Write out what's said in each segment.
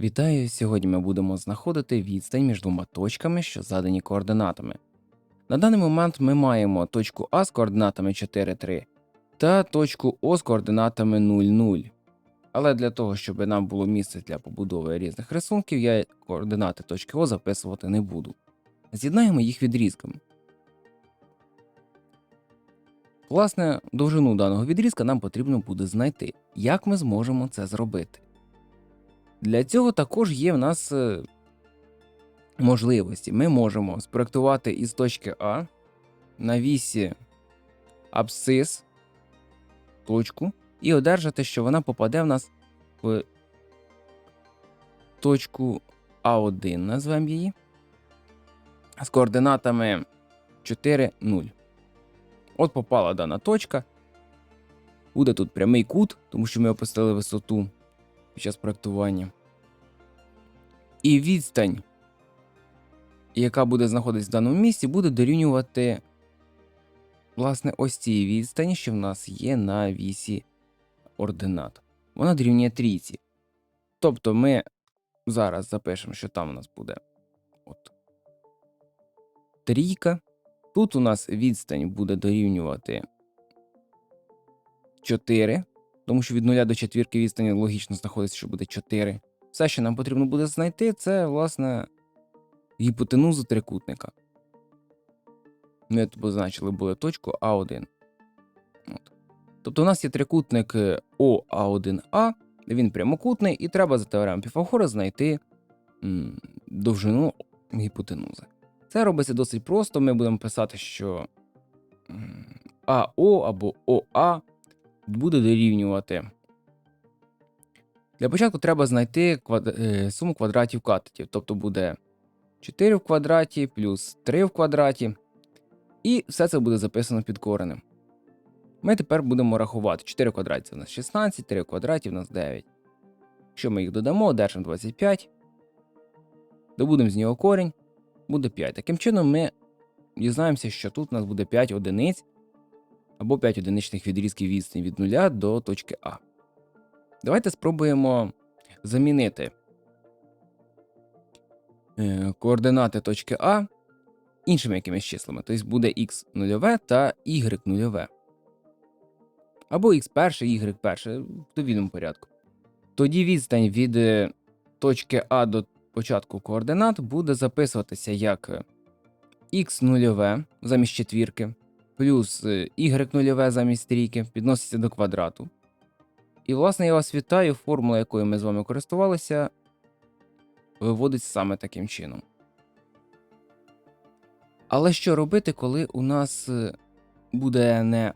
Вітаю! Сьогодні ми будемо знаходити відстань між двома точками, що задані координатами. На даний момент ми маємо точку А з координатами 4, 3 та точку О з координатами 0, 0. Але для того, щоб нам було місце для побудови різних рисунків, я координати точки О записувати не буду. З'єднаємо їх відрізками. Власне, довжину даного відрізка нам потрібно буде знайти. Як ми зможемо це зробити? Для цього також є в нас е, можливості. Ми можемо спроектувати із точки А на вісі абсцис точку і одержати, що вона попаде в нас в точку А1, назвемо її, з координатами 4, 0. От попала дана точка. Буде тут прямий кут, тому що ми опустили висоту під час проектування. І відстань, яка буде знаходитися в даному місці, буде дорівнювати власне ось цій відстані, що в нас є на вісі ординат. Вона дорівнює трійці. Тобто ми зараз запишемо, що там у нас буде от трійка. Тут у нас відстань буде дорівнювати 4, тому що від 0 до четвірки відстані логічно знаходиться, що буде 4. Все, що нам потрібно буде знайти, це, власне, гіпотенузу трикутника. Ми тут позначили були точку А1. От. Тобто у нас є трикутник е, ОА1А, він прямокутний, і треба за теоремою Піфагора знайти м, довжину гіпотенузи. Це робиться досить просто. Ми будемо писати, що АО або ОА буде дорівнювати. Для початку треба знайти квад... е, суму квадратів катетів. Тобто буде 4 в квадраті плюс 3 в квадраті. І все це буде записано під коренем. Ми тепер будемо рахувати. 4 в квадраті це у нас 16, 3 в квадраті у нас 9. Якщо ми їх додамо, одержимо 25. Добудемо з нього корінь, буде 5. Таким чином, ми дізнаємося, що тут у нас буде 5 одиниць або 5 одиничних відрізків відстані від 0 до точки А. Давайте спробуємо замінити е, координати точки А іншими якимись числами. Тобто буде x нульове та y нульове. Або x перше, y перше в довільному порядку. Тоді відстань від е, точки А до початку координат буде записуватися як x нульове замість четвірки, плюс е, y нульове замість трійки підноситься до квадрату. І, власне, я вас вітаю, формула, якою ми з вами користувалися, виводиться саме таким чином. Але що робити, коли у нас е, буде не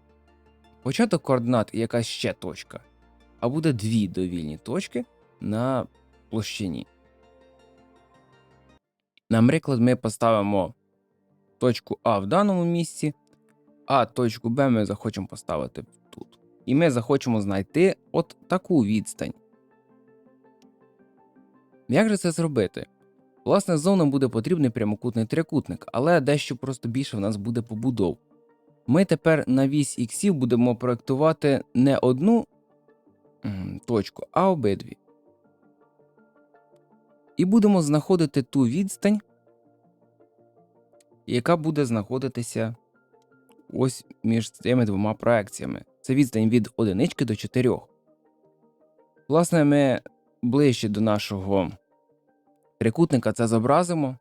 початок координат і якась ще точка, а буде дві довільні точки на площині? Наприклад, ми поставимо точку А в даному місці, а точку Б ми захочемо поставити тут. І ми захочемо знайти от таку відстань. Як же це зробити? Власне, з нам буде потрібний прямокутний трикутник, але дещо просто більше в нас буде побудов. Ми тепер на вісь іксів будемо проєктувати не одну точку, а обидві. І будемо знаходити ту відстань, яка буде знаходитися ось між цими двома проекціями. Це відстань від одинички до 4. Власне, ми ближче до нашого трикутника це зобразимо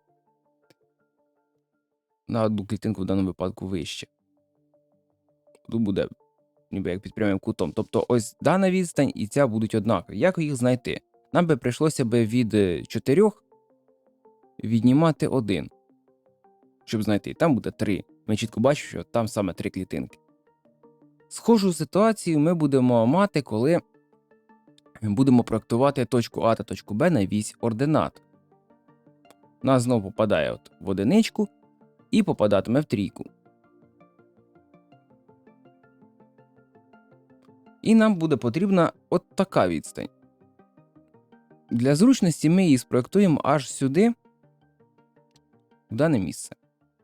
на одну клітинку в даному випадку вище. Тут буде ніби як під прямим кутом. Тобто ось дана відстань і ця будуть однакові. Як їх знайти? Нам би прийшлося би від 4 віднімати 1, щоб знайти. Там буде 3. Ми чітко бачимо, що там саме 3 клітинки. Схожу ситуацію ми будемо мати, коли будемо проектувати точку А та точку Б на вісь ординат. Нас знову попадає от в одиничку і попадатиме в трійку. І нам буде потрібна от така відстань. Для зручності ми її спроектуємо аж сюди, в дане місце.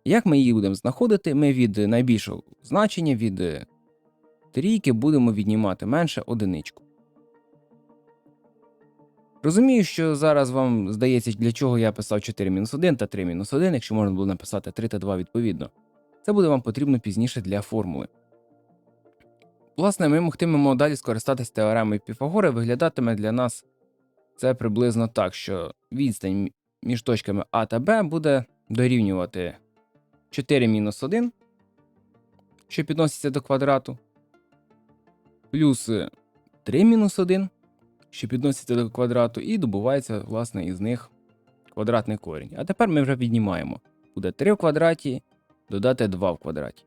Як ми її будемо знаходити? Ми від найбільшого значення від трійки будемо віднімати менше одиничку. Розумію, що зараз вам здається, для чого я писав 4-1 та 3-1, якщо можна було написати 3 та 2 відповідно. Це буде вам потрібно пізніше для формули. Власне, ми могтимемо далі скористатись теоремою Піфагора, виглядатиме для нас це приблизно так, що відстань між точками А та Б буде дорівнювати 4 мінус 1, що підноситься до квадрату, плюс 3 мінус 1, що підноситься до квадрату, і добувається, власне, із них квадратний корінь. А тепер ми вже віднімаємо. Буде 3 в квадраті, додати 2 в квадраті.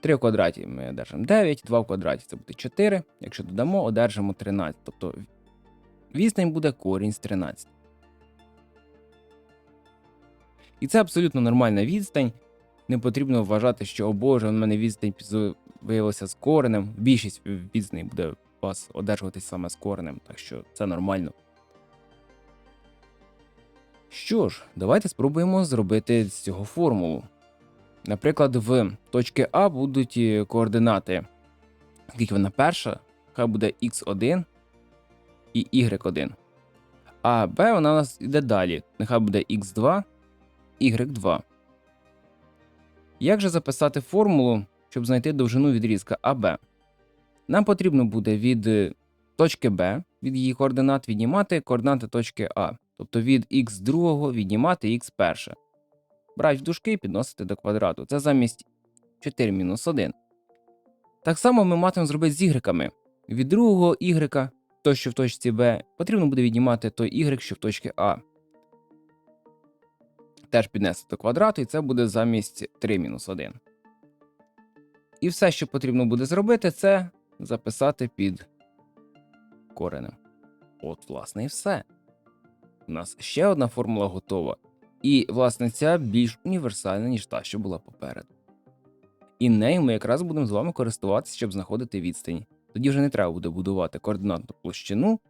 3 в квадраті ми одержимо 9, 2 в квадраті це буде 4. Якщо додамо, одержимо 13. Тобто відстань буде корінь з 13. І це абсолютно нормальна відстань. Не потрібно вважати, що о Боже, у мене відстань виявилася з коренем. Більшість відстаней буде у вас одержуватись саме з коренем, так що це нормально. Що ж, давайте спробуємо зробити з цього формулу. Наприклад, в точці А будуть е, координати, скільки вона перша, хай буде x1 і y1. А B вона у нас йде далі. Нехай буде x2, y2. Як же записати формулу, щоб знайти довжину відрізка АБ? Нам потрібно буде від е, точки Б, від її координат, віднімати координати точки А. Тобто від х2 віднімати х1. Брати в дужки і підносити до квадрату. Це замість 4 мінус 1. Так само ми матимемо зробити з ігреками. Від другого y, той, що в точці Б, потрібно буде віднімати той y, що в точці А. Теж піднести до квадрату, і це буде замість 3 мінус 1. І все, що потрібно буде зробити, це записати під коренем. От, власне, і все. У нас ще одна формула готова. І, власне, ця більш універсальна, ніж та, що була попереду. І нею ми якраз будемо з вами користуватися, щоб знаходити відстань. Тоді вже не треба буде будувати координатну площину,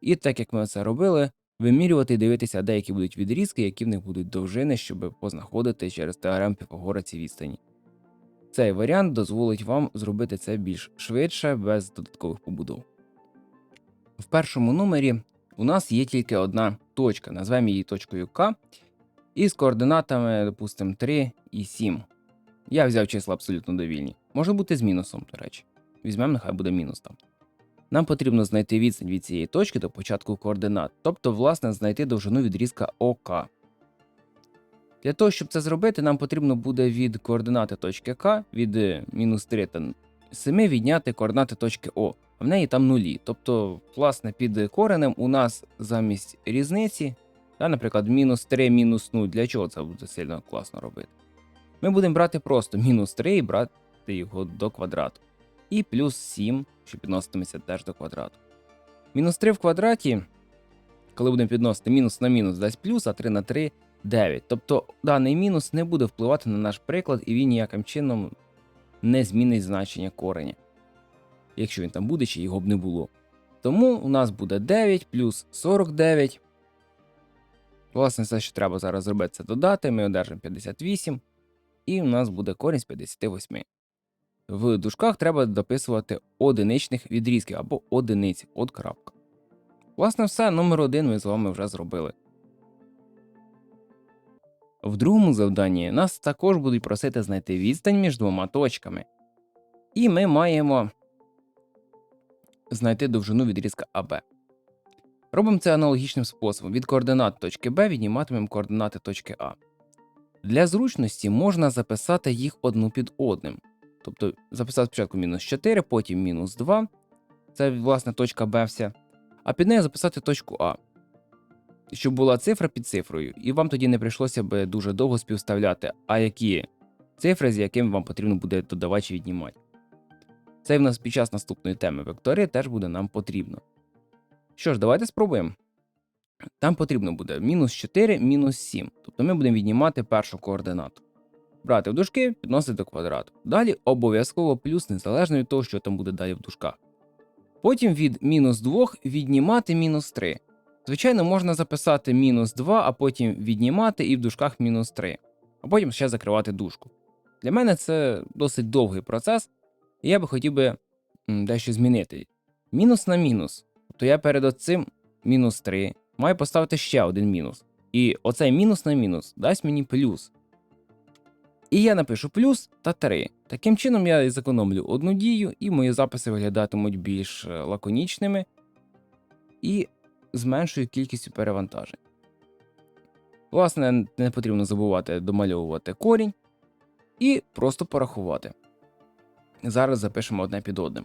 і так як ми це робили, вимірювати і дивитися, деякі будуть відрізки, які в них будуть довжини, щоб познаходити через теорем Піфагора ці відстані. Цей варіант дозволить вам зробити це більш швидше, без додаткових побудов. В першому номері у нас є тільки одна точка, назвемо її точкою К, із координатами, допустимо, 3 і 7. Я взяв числа абсолютно довільні. Може бути з мінусом, до речі. Візьмемо, нехай буде мінус там. Нам потрібно знайти відстань від цієї точки до початку координат, тобто, власне, знайти довжину відрізка ОК. Для того, щоб це зробити, нам потрібно буде від координати точки К від е, мінус 3 та 7 відняти координати точки О, а в неї там нулі. Тобто, власне, під коренем у нас замість різниці, та, наприклад, мінус 3 мінус 0, для чого це буде сильно класно робити? Ми будемо брати просто мінус 3 і брати його до квадрату. І плюс 7, що підноситиметься теж до квадрату. Мінус 3 в квадраті, коли будемо підносити мінус на мінус, дасть плюс, а 3 на 3 9. Тобто даний мінус не буде впливати на наш приклад, і він ніяким чином не змінить значення кореня. Якщо він там буде, чи його б не було. Тому у нас буде 9 плюс 49. Власне, все, що треба зараз зробити, це додати. Ми одержимо 58. І у нас буде корінь з 58. В дужках треба дописувати одиничних відрізків або одиниці от крапка. Власне, все, номер один ми з вами вже зробили. В другому завданні нас також будуть просити знайти відстань між двома точками. І ми маємо знайти довжину відрізка АБ. Робимо це аналогічним способом. Від координат точки Б відніматимемо координати точки А. Для зручності можна записати їх одну під одним. Тобто записати спочатку мінус 4, потім мінус 2. Це, власне, точка Б вся. А під нею записати точку А. Щоб була цифра під цифрою, і вам тоді не прийшлося би дуже довго співставляти, а які цифри, з якими вам потрібно буде додавати чи віднімати. Це в нас під час наступної теми вектори теж буде нам потрібно. Що ж, давайте спробуємо. Там потрібно буде мінус 4, мінус 7. Тобто ми будемо віднімати першу координату. Брати в дужки, підносити до квадрату. Далі обов'язково плюс, незалежно від того, що там буде далі в дужках. Потім від мінус 2 віднімати мінус 3. Звичайно, можна записати мінус 2, а потім віднімати і в дужках мінус 3, а потім ще закривати дужку. Для мене це досить довгий процес, і я би хотів би дещо змінити. Мінус на мінус. то я перед оцим мінус 3 маю поставити ще один мінус. І оцей мінус на мінус дасть мені плюс. І я напишу плюс та 3. Таким чином я зекономлю одну дію, і мої записи виглядатимуть більш е, лаконічними і зменшую кількістю перевантажень. Власне, не потрібно забувати домальовувати корінь і просто порахувати. Зараз запишемо одне під одним.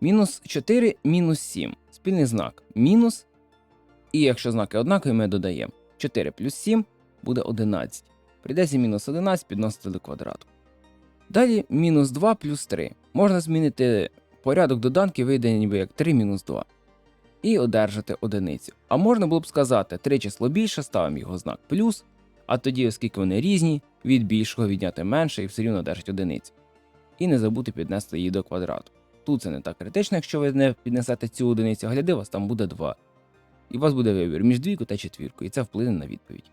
Мінус 4, мінус 7. Спільний знак мінус. І якщо знаки однакові, ми додаємо 4 плюс 7 буде 11. Прийдеться мінус 11 підносити до квадрату. Далі мінус 2 плюс 3. Можна змінити порядок доданки, вийде ніби як 3 мінус 2. І одержати одиницю. А можна було б сказати, 3 число більше, ставимо його знак плюс, а тоді, оскільки вони різні, від більшого відняти менше і все рівно одержить одиницю. І не забути піднести її до квадрату. Тут це не так критично, якщо ви не піднесете цю одиницю, гляди, у вас там буде 2. І у вас буде вибір між двійку та четвірку, і це вплине на відповідь.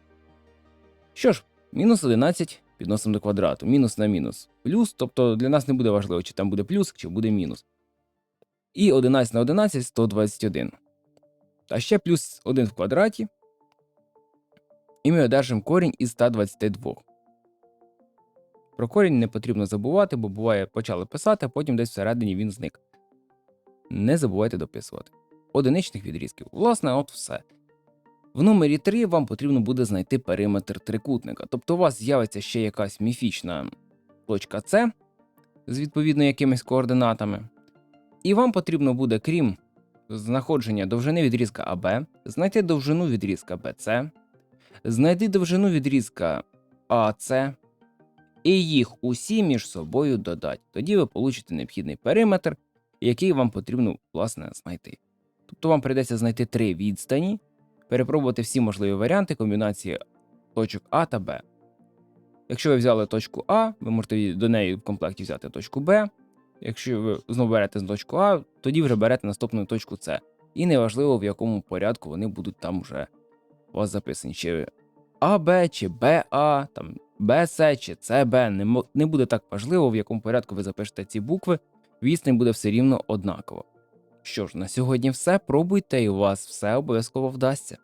Що ж, мінус 11 підносимо до квадрату, мінус на мінус плюс, тобто для нас не буде важливо, чи там буде плюс, чи буде мінус. І 11 на 11 121. Та ще плюс 1 в квадраті. І ми одержимо корінь із 122. Про корінь не потрібно забувати, бо буває, почали писати, а потім десь всередині він зник. Не забувайте дописувати. Одиничних відрізків. Власне, от все. В номері 3 вам потрібно буде знайти периметр трикутника. Тобто у вас з'явиться ще якась міфічна точка С з відповідно якимись координатами. І вам потрібно буде, крім знаходження довжини відрізка АБ, знайти довжину відрізка БЦ, знайти довжину відрізка АЦ, і їх усі між собою додати. Тоді ви получите необхідний периметр, який вам потрібно, власне, знайти. Тобто вам прийдеться знайти три відстані, перепробувати всі можливі варіанти комбінації точок А та Б. Якщо ви взяли точку А, ви можете до неї в комплекті взяти точку Б. Якщо ви знову берете з точку А, тоді вже берете наступну точку С. І неважливо, в якому порядку вони будуть там вже у вас записані. Чи АБ, чи БА, там БС чи ЦБ. Не, буде так важливо, в якому порядку ви запишете ці букви, відстань буде все рівно однаково. Що ж, на сьогодні все. Пробуйте, і у вас все обов'язково вдасться.